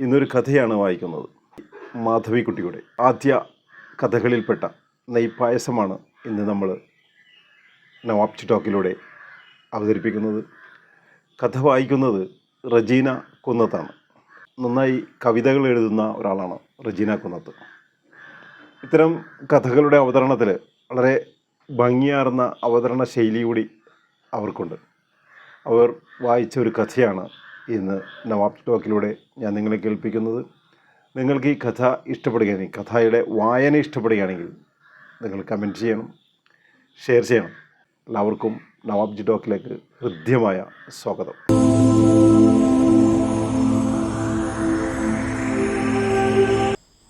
ഇന്നൊരു കഥയാണ് വായിക്കുന്നത്. മാധവിക്കുട്ടിയുടെ ആദ്യ കഥകളിൽപ്പെട്ട നെയ്പായസമാണ് ഇന്ന് നമ്മൾ നവാബ് ടോക്കിലൂടെ അവതരിപ്പിക്കുന്നത്. കഥ വായിക്കുന്നത് റജീന കുന്നത്താണ്. നന്നായി കവിതകൾ എഴുതുന്ന ഒരാളാണ് റജീന കുന്നത്ത്. ഇത്തരം കഥകളുടെ അവതരണത്തിൽ വളരെ ഭംഗിയാർന്ന അവതരണ ശൈലി കൂടി അവർക്കുണ്ട്. അവർ വായിച്ച ഒരു കഥയാണ് ഇന്ന് നവാബ് ടോക്കിലൂടെ ഞാൻ നിങ്ങളെ കേൾപ്പിക്കുന്നത്. നിങ്ങൾക്ക് ഈ കഥ ഇഷ്ടപ്പെടുകയാണെങ്കിൽ കഥയുടെ വായന ഇഷ്ടപ്പെടുകയാണെങ്കിൽ നിങ്ങൾ കമന്റ് ചെയ്യണം ഷെയർ ചെയ്യണം. എല്ലാവർക്കും നവാബ് ജി ടോക്കിലേക്ക് ഹൃദ്യമായ സ്വാഗതം.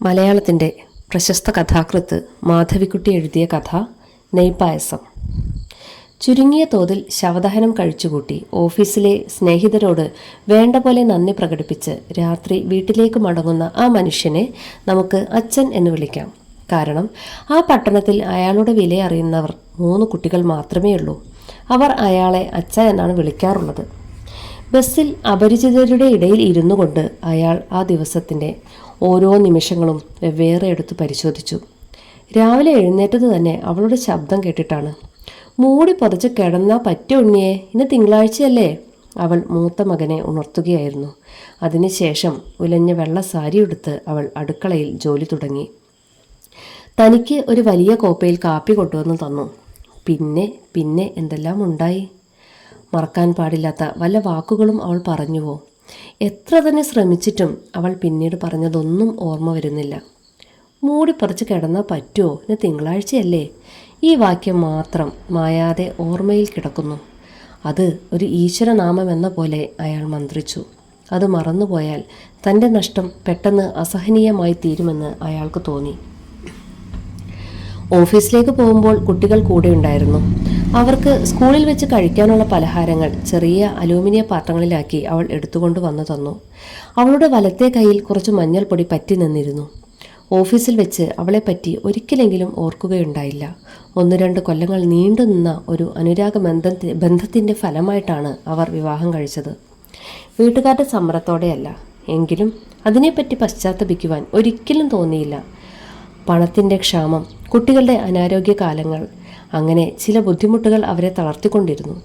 മലയാളത്തിന്റെ പ്രശസ്ത കഥാകൃത്ത് മാധവിക്കുട്ടി എഴുതിയ കഥ നെയ്പായസം. ചുരുങ്ങിയ തോതിൽ ശവദഹനം കഴിച്ചുകൂട്ടി ഓഫീസിലെ സ്നേഹിതരോട് വേണ്ട പോലെ നന്ദി പ്രകടിപ്പിച്ച് രാത്രി വീട്ടിലേക്ക് മടങ്ങുന്ന ആ മനുഷ്യനെ നമുക്ക് അച്ഛൻ എന്ന് വിളിക്കാം. കാരണം ആ പട്ടണത്തിൽ അയാളുടെ വില അറിയുന്നവർ മൂന്ന് കുട്ടികൾ മാത്രമേ ഉള്ളൂ. അവർ അയാളെ അച്ഛ എന്നാണ് വിളിക്കാറുള്ളത്. ബസ്സിൽ അപരിചിതരുടെ ഇടയിൽ ഇരുന്നു കൊണ്ട് അയാൾ ആ ദിവസത്തിന്റെ ഓരോ നിമിഷങ്ങളും വെവ്വേറെ എടുത്ത് പരിശോധിച്ചു. രാവിലെ എഴുന്നേറ്റത് തന്നെ അവളുടെ ശബ്ദം കേട്ടിട്ടാണ്. മൂടി പതച്ച് കിടന്നാൽ പറ്റോ ഉണ്ണിയെ ഇന്ന് തിങ്കളാഴ്ചയല്ലേ? അവൾ മൂത്ത മകനെ ഉണർത്തുകയായിരുന്നു. അതിനുശേഷം ഉലഞ്ഞ വെള്ള സാരി എടുത്ത് അവൾ അടുക്കളയിൽ ജോലി തുടങ്ങി. തനിക്ക് ഒരു വലിയ കോപ്പയിൽ കാപ്പി കൊണ്ടുവന്ന് തന്നു. പിന്നെ പിന്നെ എന്തെല്ലാം ഉണ്ടായി? മറക്കാൻ പാടില്ലാത്ത വല്ല വാക്കുകളും അവൾ പറഞ്ഞുവോ? എത്ര തന്നെ ശ്രമിച്ചിട്ടും അവൾ പിന്നീട് പറഞ്ഞതൊന്നും ഓർമ്മ വരുന്നില്ല. മൂടി പറിച്ച് കിടന്നാൽ പറ്റുമോ ഇന്ന് തിങ്കളാഴ്ചയല്ലേ? ഈ വാക്യം മാത്രം മായാതെ ഓർമ്മയിൽ കിടക്കുന്നു. അത് ഒരു ഈശ്വരനാമം എന്ന പോലെ അയാൾ മന്ത്രിച്ചു. അത് മറന്നുപോയാൽ തന്റെ നഷ്ടം പെട്ടെന്ന് അസഹനീയമായി തീരുമെന്ന് അയാൾക്ക് തോന്നി. ഓഫീസിലേക്ക് പോകുമ്പോൾ കുട്ടികൾ കൂടെ ഉണ്ടായിരുന്നു. അവർക്ക് സ്കൂളിൽ വെച്ച് കഴിക്കാനുള്ള പലഹാരങ്ങൾ ചെറിയ അലൂമിനിയ പാത്രങ്ങളിലാക്കി അവൾ എടുത്തുകൊണ്ട് വന്നു തന്നു. അവളുടെ വലത്തെ കയ്യിൽ കുറച്ച് മഞ്ഞൾപ്പൊടി പറ്റി നിന്നിരുന്നു. ഓഫീസിൽ വെച്ച് അവളെപ്പറ്റി ഒരിക്കലെങ്കിലും ഓർക്കുകയുണ്ടായില്ല. ഒന്ന് രണ്ട് കൊല്ലങ്ങൾ നീണ്ടുനിന്ന ഒരു അനുരാഗ ബന്ധത്തി ബന്ധത്തിന്റെ ഫലമായിട്ടാണ് അവർ വിവാഹം കഴിച്ചത്. വീട്ടുകാരുടെ സമ്മതത്തോടെയല്ല. എങ്കിലും അതിനെപ്പറ്റി പശ്ചാത്തപിക്കുവാൻ ഒരിക്കലും തോന്നിയില്ല. പണത്തിന്റെ ക്ഷാമം കുട്ടികളുടെ അനാരോഗ്യ കാലങ്ങൾ അങ്ങനെ ചില ബുദ്ധിമുട്ടുകൾ അവരെ തളർത്തിക്കൊണ്ടിരുന്നു.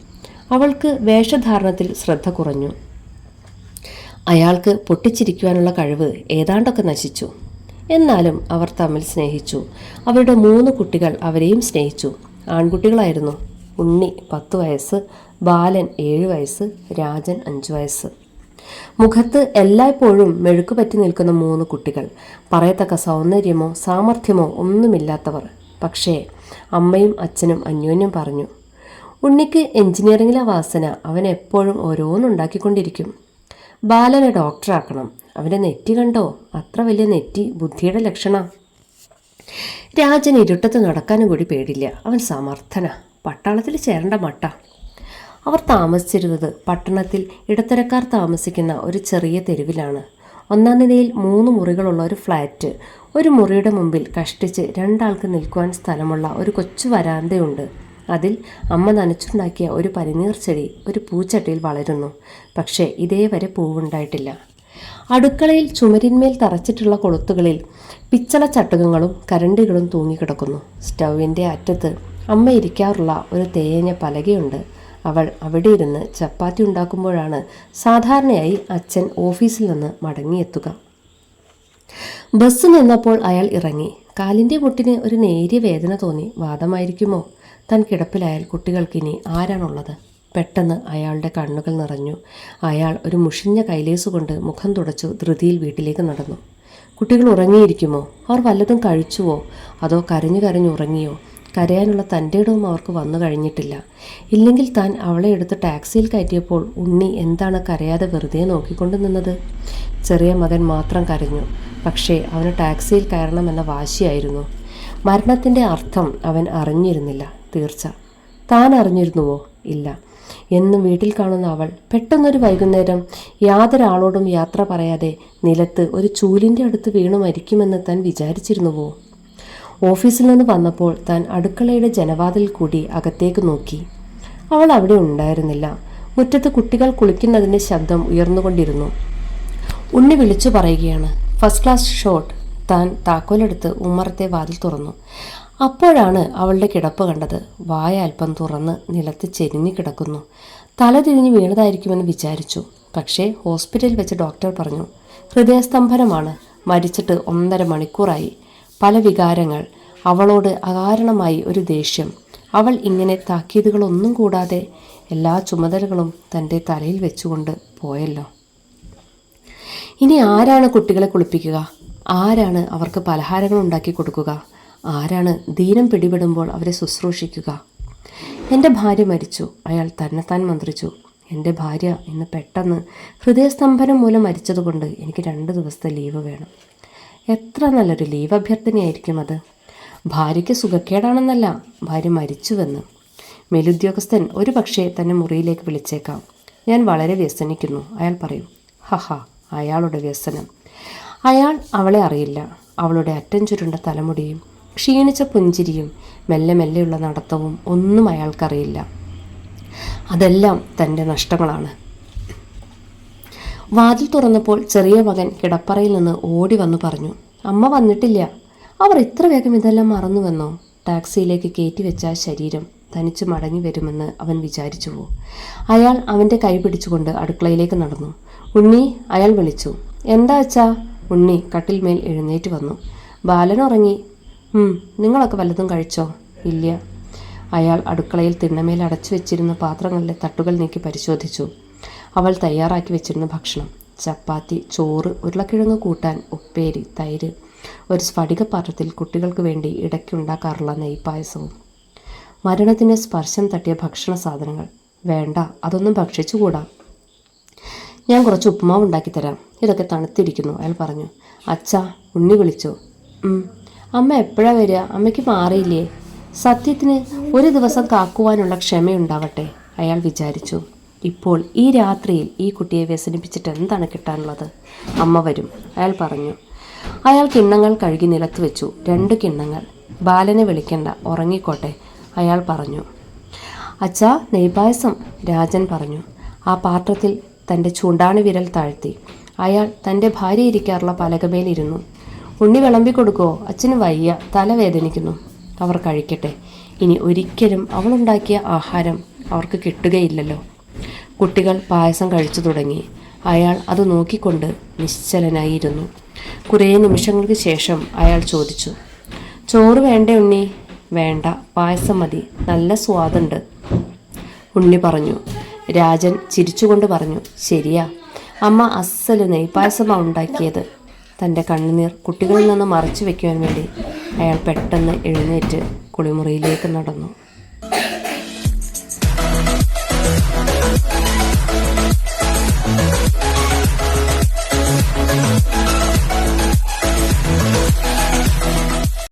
അവൾക്ക് വേഷധാരണത്തിൽ ശ്രദ്ധ കുറഞ്ഞു. അയാൾക്ക് പൊട്ടിച്ചിരിക്കുവാനുള്ള കഴിവ് ഏതാണ്ടൊക്കെ നശിച്ചു. എന്നാലും അവർ തമ്മിൽ സ്നേഹിച്ചു. അവരുടെ മൂന്ന് കുട്ടികൾ അവരെയും സ്നേഹിച്ചു. ആൺകുട്ടികളായിരുന്നു. ഉണ്ണി പത്ത് വയസ്സ് ബാലൻ ഏഴ് വയസ്സ് രാജൻ അഞ്ച് വയസ്സ്. മുഖത്ത് എല്ലായ്പ്പോഴും മെഴുക്ക് പറ്റി നിൽക്കുന്ന മൂന്ന് കുട്ടികൾ. പറയത്തക്ക സൗന്ദര്യമോ സാമർഥ്യമോ ഒന്നുമില്ലാത്തവർ. പക്ഷേ അമ്മയും അച്ഛനും അന്യോന്യം പറഞ്ഞു ഉണ്ണിക്ക് എഞ്ചിനീയറിംഗിലെ വാസന അവൻ എപ്പോഴും ഓരോന്നുണ്ടാക്കിക്കൊണ്ടിരിക്കും ബാലനെ ഡോക്ടറാക്കണം. അവന്റെ നെറ്റി കണ്ടോ? അത്ര വലിയ നെറ്റി ബുദ്ധിയുടെ ലക്ഷണ. രാജൻ ഇരുട്ടത്ത് നടക്കാനും കൂടി പേടില്ല. അവൻ സമർത്ഥന. പട്ടാളത്തിൽ ചേരേണ്ട മട്ട. അവർ താമസിച്ചിരുന്നത് പട്ടണത്തിൽ ഇടത്തരക്കാർ താമസിക്കുന്ന ഒരു ചെറിയ തെരുവിലാണ്. ഒന്നാം നിലയിൽ മൂന്ന് മുറികളുള്ള ഒരു ഫ്ലാറ്റ്. ഒരു മുറിയുടെ മുമ്പിൽ കഷ്ടിച്ച് രണ്ടാൾക്ക് നിൽക്കുവാൻ സ്ഥലമുള്ള ഒരു കൊച്ചു വരാന്തയുണ്ട്. അതിൽ അമ്മ നനച്ചുണ്ടാക്കിയ ഒരു പനിനീർ ചെടി ഒരു പൂച്ചട്ടിയിൽ വളരുന്നു. പക്ഷേ ഇതേവരെ പൂവുണ്ടായിട്ടില്ല. അടുക്കളയിൽ ചുമരിന്മേൽ തറച്ചിട്ടുള്ള കൊളുത്തുകളിൽ പിച്ചള ചട്ടുകങ്ങളും കരണ്ടികളും തൂങ്ങിക്കിടക്കുന്നു. സ്റ്റൗവിന്റെ അറ്റത്ത് അമ്മ ഇരിക്കാറുള്ള ഒരു തേഞ്ഞ പലകയുണ്ട്. അവൾ അവിടെ ഇരുന്ന് ചപ്പാത്തി ഉണ്ടാക്കുമ്പോഴാണ് സാധാരണയായി അച്ഛൻ ഓഫീസിൽ നിന്ന് മടങ്ങിയെത്തുക. ബസ് നിന്നപ്പോൾ അയാൾ ഇറങ്ങി. കാലിന്റെ മുട്ടിന് ഒരു നേരിയ വേദന തോന്നി. വാദമായിരിക്കുമോ? താൻ കിടപ്പിലായാൽ കുട്ടികൾക്കിനി ആരാണുള്ളത്? പെട്ടെന്ന് അയാളുടെ കണ്ണുകൾ നിറഞ്ഞു. അയാൾ ഒരു മുഷിഞ്ഞ കൈലേസ് കൊണ്ട് മുഖം തുടച്ചു ധൃതിയിൽ വീട്ടിലേക്ക് നടന്നു. കുട്ടികൾ ഉറങ്ങിയിരിക്കുമോ? അവർ വല്ലതും കഴിച്ചുവോ? അതോ കരഞ്ഞു കരഞ്ഞു ഉറങ്ങിയോ? കരയാനുള്ള തന്റെ ഇടവും അവർക്ക് വന്നു കഴിഞ്ഞിട്ടില്ല. ഇല്ലെങ്കിൽ താൻ അവളെ എടുത്ത് ടാക്സിയിൽ കയറ്റിയപ്പോൾ ഉണ്ണി എന്താണ് കരയാതെ വെറുതെ നോക്കിക്കൊണ്ട് നിന്നത്? ചെറിയ മകൻ മാത്രം കരഞ്ഞു. പക്ഷേ അവന് ടാക്സിയിൽ കയറണമെന്ന വാശിയായിരുന്നു. മരണത്തിന്റെ അർത്ഥം അവൻ അറിഞ്ഞിരുന്നില്ല തീർച്ച. താൻ അറിഞ്ഞിരുന്നുവോ? ഇല്ല. എന്നും വീട്ടിൽ കാണുന്ന അവൾ പെട്ടെന്നൊരു വൈകുന്നേരം യാതൊരാളോടും യാത്ര പറയാതെ നിലത്ത് ഒരു ചൂലിന്റെ അടുത്ത് വീണു മരിക്കുമെന്ന് താൻ വിചാരിച്ചിരുന്നുവോ? ഓഫീസിൽ നിന്ന് വന്നപ്പോൾ താൻ അടുക്കളയുടെ ജനവാതിൽ കൂടി അകത്തേക്ക് നോക്കി. അവൾ അവിടെ ഉണ്ടായിരുന്നില്ല. മുറ്റത്ത് കുട്ടികൾ കുളിക്കുന്നതിന്റെ ശബ്ദം ഉയർന്നുകൊണ്ടിരുന്നു. ഉണ്ണി വിളിച്ചു പറയുകയാണ്. First class shot. താൻ താക്കോലെടുത്ത് ഉമ്മറത്തെ വാതിൽ തുറന്നു. അപ്പോഴാണ് അവളുടെ കിടപ്പ് കണ്ടത്. വായ അല്പം തുറന്ന് നിലത്ത് ചെരിഞ്ഞു കിടക്കുന്നു. തല തിരിഞ്ഞ് വീണതായിരിക്കുമെന്ന് വിചാരിച്ചു. പക്ഷേ ഹോസ്പിറ്റലിൽ വെച്ച് ഡോക്ടർ പറഞ്ഞു ഹൃദയസ്തംഭനമാണ്. മരിച്ചിട്ട് ഒന്നര മണിക്കൂറായി. പല വികാരങ്ങൾ അവളോട് അകാരണമായി ഒരു ദേഷ്യം. അവൾ ഇങ്ങനെ താക്കീതുകളൊന്നും കൂടാതെ എല്ലാ ചുമതലകളും തന്റെ തലയിൽ വെച്ചുകൊണ്ട് പോയല്ലോ. ഇനി ആരാണ് കുട്ടികളെ കുളിപ്പിക്കുക? ആരാണ് അവർക്ക് പലഹാരങ്ങൾ ഉണ്ടാക്കി കൊടുക്കുക? ആരാണ് ദീനം പിടിപെടുമ്പോൾ അവരെ ശുശ്രൂഷിക്കുക? എന്റെ ഭാര്യ മരിച്ചു. അയാൾ തന്നെത്താൻ മന്ത്രിച്ചു. എന്റെ ഭാര്യ ഇന്ന് പെട്ടെന്ന് ഹൃദയസ്തംഭനം മൂലം മരിച്ചതുകൊണ്ട് എനിക്ക് രണ്ട് ദിവസത്തെ ലീവ് വേണം. എത്ര നല്ലൊരു ലീവ് അഭ്യർത്ഥനയായിരിക്കും അത്. ഭാര്യയ്ക്ക് സുഖക്കേടാണെന്നല്ല ഭാര്യ മരിച്ചുവെന്ന്. മേലുദ്യോഗസ്ഥൻ ഒരു പക്ഷേ തന്നെ മുറിയിലേക്ക് വിളിച്ചേക്കാം. ഞാൻ വളരെ വ്യസനിക്കുന്നു അയാൾ പറയും. ഹഹ അയാളുടെ വ്യസനം. അയാൾ അവളെ അറിയില്ല. അവളുടെ അറ്റം ചുരുണ്ട തലമുടിയും ക്ഷീണിച്ച പുഞ്ചിരിയും മെല്ലെ മെല്ലെയുള്ള നടത്തവും ഒന്നും അയാൾക്കറിയില്ല. അതെല്ലാം തന്റെ നഷ്ടങ്ങളാണ്. വാതിൽ തുറന്നപ്പോൾ ചെറിയ മകൻ കിടപ്പറയിൽ നിന്ന് ഓടി വന്നു പറഞ്ഞു അമ്മ വന്നിട്ടില്ല. അവർ ഇത്ര വേഗം ഇതെല്ലാം മറന്നുവെന്നോ? ടാക്സിയിലേക്ക് കയറ്റി വെച്ച ശരീരം തനിച്ച് മടങ്ങി വരുമെന്ന് അവൻ വിചാരിച്ചുവോ? അയാൾ അവന്റെ കൈ പിടിച്ചുകൊണ്ട് അടുക്കളയിലേക്ക് നടന്നു. ഉണ്ണി അയാൾ വിളിച്ചു എന്താ അച്ഛാ? ഉണ്ണി കട്ടിൽമേൽ എഴുന്നേറ്റ് വന്നു. ബാലൻ ഉറങ്ങി "ഉം, നിങ്ങളൊക്കെ വല്ലതും കഴിച്ചോ? ഇല്ല. അയാൾ അടുക്കളയിൽ തിണ്ണമേൽ അടച്ചു വെച്ചിരുന്ന പാത്രങ്ങളിലെ തട്ടുകൾ നീക്കി പരിശോധിച്ചു. അവൾ തയ്യാറാക്കി വെച്ചിരുന്ന ഭക്ഷണം ചപ്പാത്തി ചോറ് ഉരുളക്കിഴങ്ങ് കൂട്ടാൻ ഉപ്പേരി തൈര് ഒരു സ്ഫടിക പാത്രത്തിൽ കുട്ടികൾക്ക് വേണ്ടി ഇടയ്ക്കുണ്ടാക്കാറുള്ള നെയ്പായസവും. മരണത്തിന് സ്പർശം തട്ടിയ ഭക്ഷണ സാധനങ്ങൾ. വേണ്ട അതൊന്നും ഭക്ഷിച്ചുകൂടാ. ഞാൻ കുറച്ച് ഉപ്പുമാവ് ഉണ്ടാക്കി തരാം ഇതൊക്കെ തണുത്തിരിക്കുന്നു അയാൾ പറഞ്ഞു. അച്ഛാ ഉണ്ണി വിളിച്ചു? "ഉം. അമ്മ എപ്പോഴാ വരിക? അമ്മയ്ക്ക് മാറിയില്ലേ? സത്യത്തിന് ഒരു ദിവസം കാക്കുവാനുള്ള ക്ഷമയുണ്ടാവട്ടെ അയാൾ വിചാരിച്ചു. ഇപ്പോൾ ഈ രാത്രിയിൽ ഈ കുട്ടിയെ വ്യസനിപ്പിച്ചിട്ട് എന്താണ് കിട്ടാനുള്ളത്? അമ്മ വരും അയാൾ പറഞ്ഞു. അയാൾ കിണ്ണങ്ങൾ കഴുകി നിലത്ത് വെച്ചു. രണ്ട് കിണ്ണങ്ങൾ. ബാലനെ വിളിക്കണ്ട ഉറങ്ങിക്കോട്ടെ അയാൾ പറഞ്ഞു. അച്ഛാ നെയ്പായസം രാജൻ പറഞ്ഞു. ആ പാത്രത്തിൽ തന്റെ ചൂണ്ടാണി വിരൽ താഴ്ത്തി. അയാൾ തന്റെ ഭാര്യ ഇരിക്കാറുള്ള പലകമേലിരുന്നു. ഉണ്ണി വിളമ്പി കൊടുക്കുമോ അച്ഛന് വയ്യ. തലവേദനിക്കുന്നു അവർ കഴിക്കട്ടെ. ഇനി ഒരിക്കലും അവളുണ്ടാക്കിയ ആഹാരം അവർക്ക് കിട്ടുകയില്ലല്ലോ. കുട്ടികൾ പായസം കഴിച്ചു തുടങ്ങി. അയാൾ അത് നോക്കിക്കൊണ്ട് നിശ്ചലനായിരുന്നു. കുറേ നിമിഷങ്ങൾക്ക് ശേഷം അയാൾ ചോദിച്ചു ചോറ് വേണ്ട ഉണ്ണി? വേണ്ട. പായസം മതി. നല്ല സ്വാദുണ്ട്. ഉണ്ണി പറഞ്ഞു. രാജൻ ചിരിച്ചുകൊണ്ട് പറഞ്ഞു ശരിയാ. അമ്മ അസ്സൽ നെയ്പായസമാണ് ഉണ്ടാക്കിയത്. തന്റെ കണ്ണുനീർ കുട്ടികളിൽ നിന്ന് മറച്ചു വെക്കുവാൻ വേണ്ടി അയാൾ പെട്ടെന്ന് എഴുന്നേറ്റ് കുളിമുറിയിലേക്ക് നടന്നു.